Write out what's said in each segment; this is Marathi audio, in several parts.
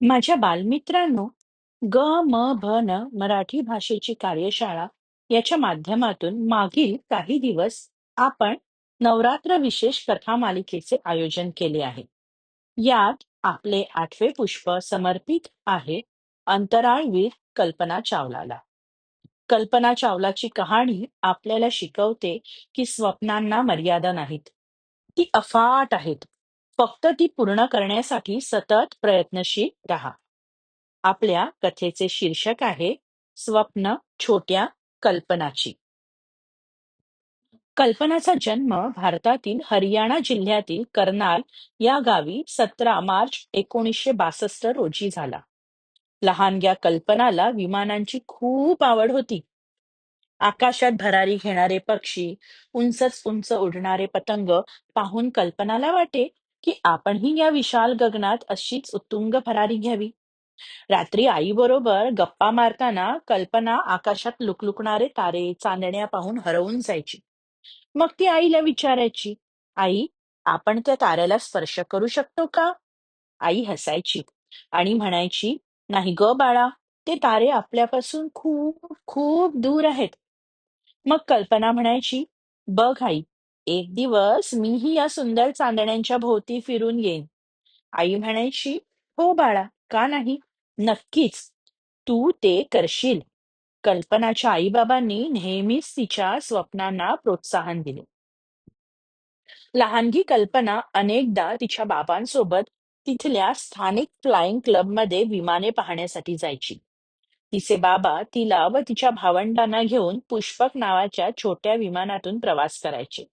माझ्या बालमित्रांनो ग म भ न मराठी भाषेची कार्यशाळा याच्या माध्यमातून मागील काही दिवस आपण नवरात्र विशेष कथा मालिकेचे आयोजन केले आहे. यात आपले आठवे पुष्प समर्पित आहे अंतराळवीर कल्पना चावलाला. कल्पना चावलाची कहाणी आपल्याला शिकवते की स्वप्नांना मर्यादा नाहीत. ती अफाट आहेत. फक्त ती पूर्ण करण्यासाठी सतत प्रयत्नशील राहा. आपल्या कथेचे शीर्षक आहे स्वप्न छोट्या कल्पनाची. कल्पनाचा जन्म भारतातील हरियाणा जिल्ह्यातील कर्नाल या गावी सतरा मार्च एकोणीसशे बासष्ट रोजी झाला. लहानग्या कल्पनाला विमानांची खूप आवड होती. आकाशात भरारी घेणारे पक्षी उंचच उंच उडणारे पतंग पाहून कल्पनाला वाटे. की आपणही या विशाल गगनात अशीच उत्तुंग भरारी घ्यावी. रात्री आईबरोबर गप्पा मारताना कल्पना आकाशात लुकलुकणारे तारे चांदण्या पाहून हरवून जायची. मग ती आईला विचारायची आई आपण त्या ताऱ्याला स्पर्श करू शकतो का? आई हसायची आणि म्हणायची नाही ग बाळा ते तारे आपल्यापासून खूप खूप दूर आहेत. मग कल्पना म्हणायची बघ आई एक दिवस मीही या सुंदर चांदण्यांच्या भोवती फिरून येईन. आई म्हणायची हो बाळा का नाही? नक्कीच. तू ते करशील. कल्पनाच्या आईबाबांनी नेहमीच तिच्या स्वप्नांना प्रोत्साहन दिले. लहानगी कल्पना अनेकदा तिच्या बाबांसोबत तिथल्या स्थानिक फ्लाइंग क्लबमध्ये विमाने पाहण्यासाठी जायची. तिचे बाबा तिला व तिच्या भावंडांना घेऊन पुष्पक नावाच्या छोट्या विमानातून प्रवास करायचे.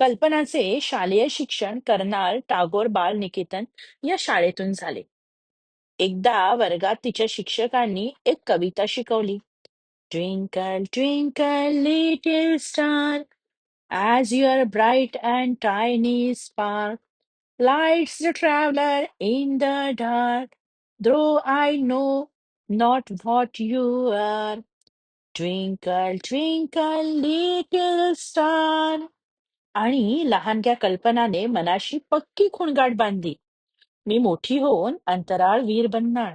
कल्पनाचे शालेय शिक्षण कर्नाल टागोर बाल निकेतन या शाळेतून झाले. एकदा वर्गात तिच्या शिक्षकांनी एक कविता शिकवली. Twinkle twinkle little star as your bright and tiny spark lights the traveller in the dark though I know not what you are twinkle twinkle little star आणि लहानग्या कल्पनाने मनाशी पक्की खुणगाठ बांधली. मी मोठी होऊन अंतराळवीर बनणार.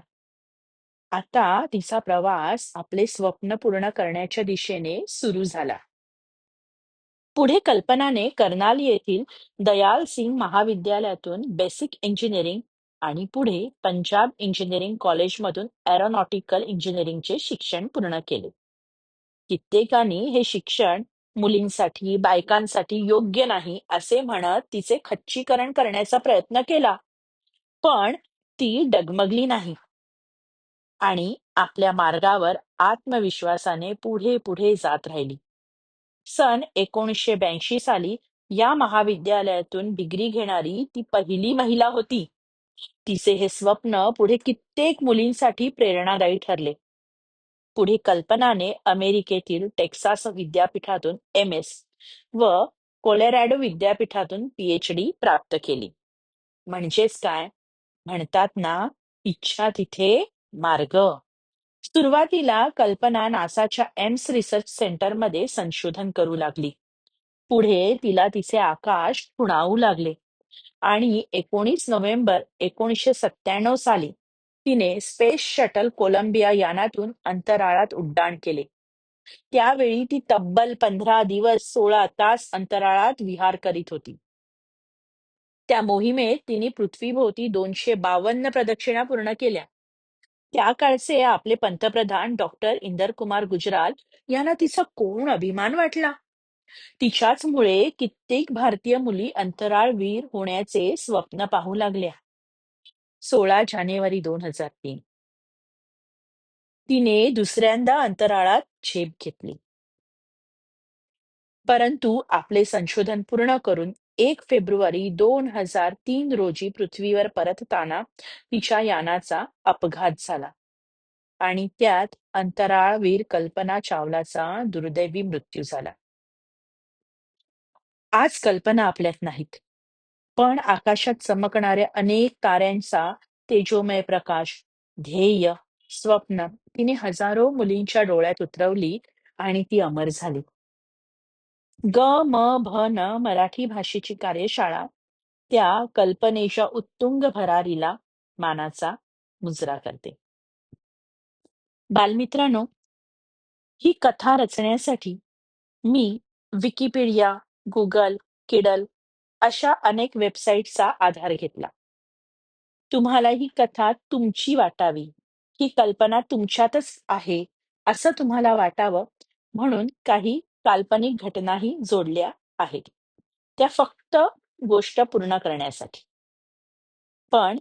आता तिचा प्रवास आपले स्वप्न पूर्ण करण्याच्या दिशेने सुरू झाला. पुढे कल्पनाने कर्नाल येथील दयाल सिंग महाविद्यालयातून बेसिक इंजिनिअरिंग आणि पुढे पंजाब इंजिनिअरिंग कॉलेजमधून एरोनॉटिकल इंजिनिअरिंगचे शिक्षण पूर्ण केले. कित्येकांनी हे शिक्षण मुलींसाठी बायकांसाठी योग्य नाही असे म्हणत तिचे खच्चीकरण करण्याचा प्रयत्न केला. पण ती डगमगली नाही. आणि आपल्या मार्गावर आत्मविश्वासाने पुढे पुढे जात राहिली. सन एकोणीसशे ब्याऐंशी साली या महाविद्यालयातून डिग्री घेणारी ती पहिली महिला होती. तिचे हे स्वप्न पुढे कित्येक मुलींसाठी प्रेरणादायी ठरले. पुढे कल्पनाने अमेरिकेतील टेक्सास विद्यापीठातून एम एस व कोलेरॅडो विद्यापीठातून पीएचडी प्राप्त केली. म्हणजेच काय? म्हणतात ना इच्छा तिथे मार्ग. सुरुवातीला कल्पना नासाच्या एम्स रिसर्च सेंटरमध्ये संशोधन करू लागली. पुढे तिला तिचे आकाश खुणावू लागले. आणि एकोणीस नोव्हेंबर एकोणीसशे सत्त्याण्णव साली तिने स्पेस शटल कोलंबिया यानातून अंतराळात उड्डाण केले. त्यावेळी ती तब्बल पंधरा दिवस सोळा तास अंतराळात विहार करीत होती. त्या मोहिमेत तिने पृथ्वीभोवती दोनशे बावन्न प्रदक्षिणा पूर्ण केल्या. त्या काळचे आपले पंतप्रधान डॉक्टर इंदर कुमार गुजराल यांना तिचा कोण अभिमान वाटला? तिच्याचमुळे कित्येक भारतीय मुली अंतराळवीर होण्याचे स्वप्न पाहू लागल्या. सोळा जानेवारी दोन हजार तीन. तिने दुसऱ्यांदा अंतराळात झेप घेतली. परंतु आपले संशोधन पूर्ण करून एक फेब्रुवारी दोन हजार तीन रोजी पृथ्वीवर परतताना तिच्या यानाचा अपघात झाला आणि त्यात अंतराळवीर कल्पना चावलाचा दुर्दैवी मृत्यू झाला. आज कल्पना आपल्यात नाहीत पण आकाशात चमकणाऱ्या अनेक ताऱ्यांचा तेजोमय प्रकाश ध्येय स्वप्न तिने हजारो मुलींच्या डोळ्यात उतरवली आणि ती अमर झाली. ग म भ न मराठी भाषेची कार्यशाळा त्या कल्पनेच्या उत्तुंग भरारीला मानाचा मुजरा करते. बालमित्रांनो ही कथा रचण्यासाठी मी विकिपीडिया गुगल किडल अशा अनेक वेबसाईटचा आधार घेतला. तुम्हाला ही कथा तुमची वाटावी. ही कल्पना तुमच्यातच आहे असं तुम्हाला वाटावं म्हणून काही काल्पनिक घटनाही जोडल्या आहेत. त्या फक्त गोष्ट पूर्ण करण्यासाठी. पण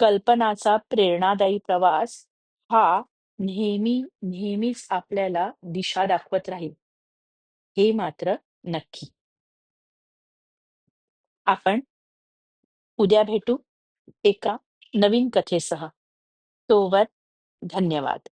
कल्पनाचा प्रेरणादायी प्रवास हा नेहमी नेहमीच आपल्याला दिशा दाखवत राहील. हे मात्र नक्की. आपण उद्या भेटू एका नवीन कथेसह. तोवर धन्यवाद.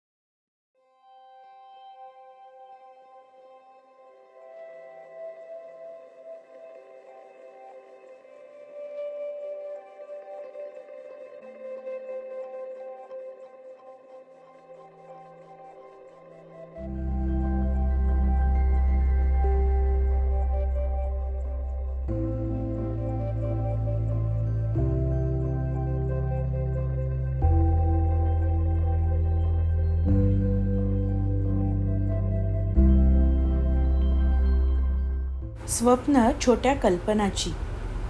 स्वप्न छोट्या कल्पनाची.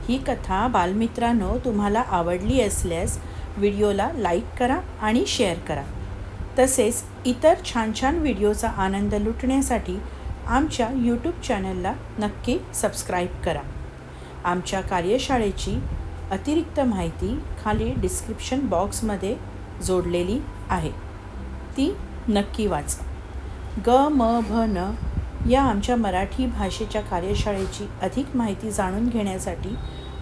ही कथा बालमित्रांनो तुम्हाला आवडली असल्यास व्हिडिओला लाईक करा आणि शेअर करा. तसेच इतर छान छान व्हिडिओचा आनंद लुटण्यासाठी आमच्या यूट्यूब चॅनलला नक्की सबस्क्राईब करा. आमच्या कार्यशाळेची अतिरिक्त माहिती खाली डिस्क्रिप्शन बॉक्समध्ये जोडलेली आहे. ती नक्की वाचा. ग म भ न या आमच्या मराठी भाषेच्या कार्यशाळेची अधिक माहिती जाणून घेण्यासाठी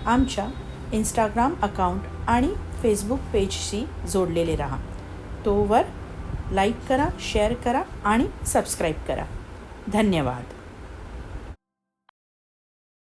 आमच्या इंस्टाग्राम अकाउंट आणि फेसबुक पेजशी जोडलेले राहा. तोवर लाईक करा शेअर करा आणि सबस्क्राईब करा. धन्यवाद.